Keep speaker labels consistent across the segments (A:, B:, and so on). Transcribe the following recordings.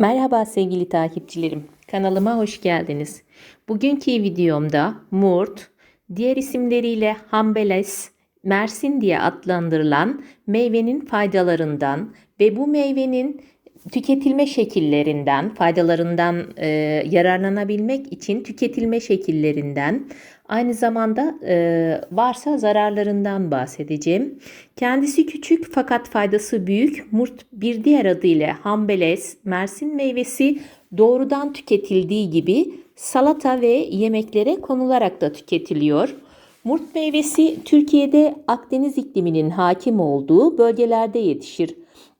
A: Merhaba sevgili takipçilerim. Kanalıma hoş geldiniz. Bugünkü videomda murt, diğer isimleriyle hambeles, mersin diye adlandırılan meyvenin faydalarından ve bu meyvenin tüketilme şekillerinden, faydalarından e, yararlanabilmek için tüketilme şekillerinden, aynı zamanda e, varsa zararlarından bahsedeceğim. Kendisi küçük fakat faydası büyük. Murt bir diğer adıyla hambeles, mersin meyvesi doğrudan tüketildiği gibi salata ve yemeklere konularak da tüketiliyor. Murt meyvesi Türkiye'de Akdeniz ikliminin hakim olduğu bölgelerde yetişir.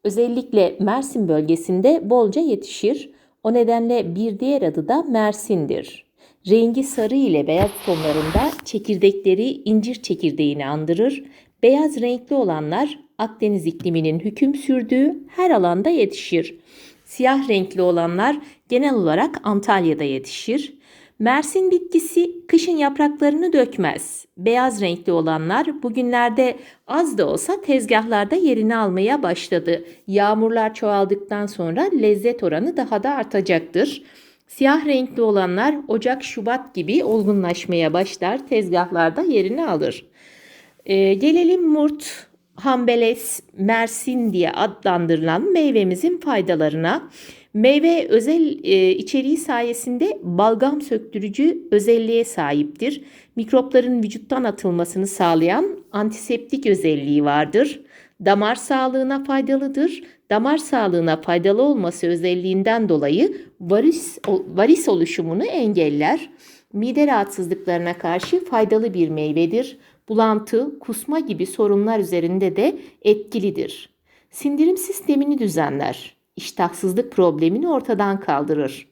A: Özellikle Mersin bölgesinde bolca yetişir. O nedenle bir diğer adı da Mersin'dir. Rengi sarı ile beyaz tonlarında çekirdekleri incir çekirdeğini andırır. Beyaz renkli olanlar Akdeniz ikliminin hüküm sürdüğü her alanda yetişir. Siyah renkli olanlar genel olarak Antalya'da yetişir. Mersin bitkisi kışın yapraklarını dökmez. Beyaz renkli olanlar bugünlerde az da olsa tezgahlarda yerini almaya başladı. Yağmurlar çoğaldıktan sonra lezzet oranı daha da artacaktır. Siyah renkli olanlar Ocak, Şubat gibi olgunlaşmaya başlar, tezgahlarda yerini alır. Ee, gelelim murt, hambeles, mersin diye adlandırılan meyvemizin faydalarına. Meyve özel e, içeriği sayesinde balgam söktürücü özelliğe sahiptir. Mikropların vücuttan atılmasını sağlayan antiseptik özelliği vardır. Damar sağlığına faydalıdır. Damar sağlığına faydalı olması özelliğinden dolayı varis, varis oluşumunu engeller. Mide rahatsızlıklarına karşı faydalı bir meyvedir. Bulantı, kusma gibi sorunlar üzerinde de etkilidir. Sindirim sistemini düzenler iştahsızlık problemini ortadan kaldırır.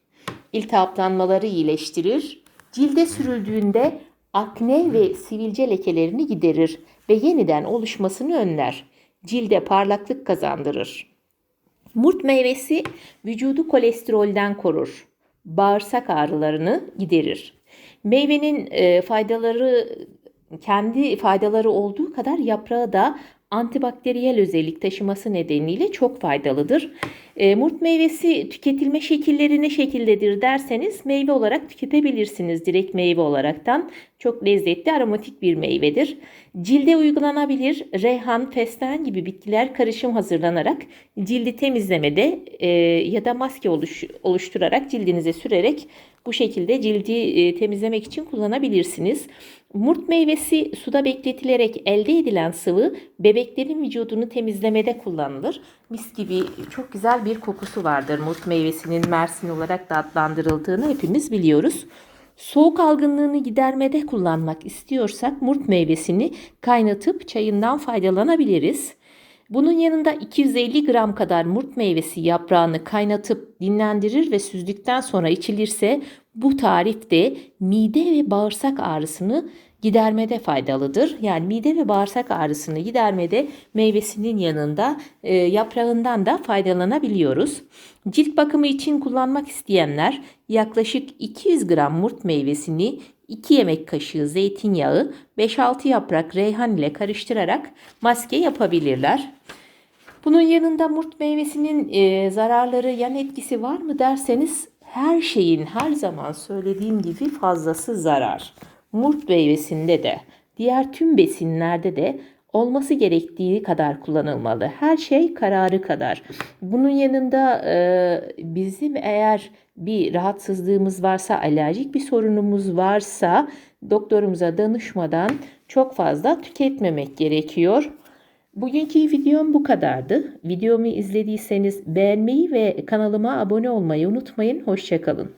A: İltihaplanmaları iyileştirir. Cilde sürüldüğünde akne ve sivilce lekelerini giderir ve yeniden oluşmasını önler. Cilde parlaklık kazandırır. Murt meyvesi vücudu kolesterolden korur. Bağırsak ağrılarını giderir. Meyvenin e, faydaları kendi faydaları olduğu kadar yaprağı da antibakteriyel özellik taşıması nedeniyle çok faydalıdır. E, murt meyvesi tüketilme şekilleri ne şekildedir derseniz meyve olarak tüketebilirsiniz direkt meyve olaraktan. Çok lezzetli aromatik bir meyvedir. Cilde uygulanabilir reyhan, fesleğen gibi bitkiler karışım hazırlanarak cildi temizlemede e, ya da maske oluş, oluşturarak cildinize sürerek bu şekilde cildi e, temizlemek için kullanabilirsiniz. Murt meyvesi suda bekletilerek elde edilen sıvı bebeklerin vücudunu temizlemede kullanılır. Mis gibi çok güzel bir kokusu vardır. Murt meyvesinin Mersin olarak da adlandırıldığını hepimiz biliyoruz. Soğuk algınlığını gidermede kullanmak istiyorsak murt meyvesini kaynatıp çayından faydalanabiliriz. Bunun yanında 250 gram kadar murt meyvesi yaprağını kaynatıp dinlendirir ve süzdükten sonra içilirse bu tarif de mide ve bağırsak ağrısını gidermede faydalıdır. Yani mide ve bağırsak ağrısını gidermede meyvesinin yanında e, yaprağından da faydalanabiliyoruz. Cilt bakımı için kullanmak isteyenler yaklaşık 200 gram murt meyvesini 2 yemek kaşığı zeytinyağı, 5-6 yaprak reyhan ile karıştırarak maske yapabilirler. Bunun yanında murt meyvesinin e, zararları, yan etkisi var mı derseniz her şeyin her zaman söylediğim gibi fazlası zarar. Murt meyvesinde de diğer tüm besinlerde de olması gerektiği kadar kullanılmalı. Her şey kararı kadar. Bunun yanında e, bizim eğer bir rahatsızlığımız varsa, alerjik bir sorunumuz varsa doktorumuza danışmadan çok fazla tüketmemek gerekiyor. Bugünkü videom bu kadardı. Videomu izlediyseniz beğenmeyi ve kanalıma abone olmayı unutmayın. Hoşçakalın.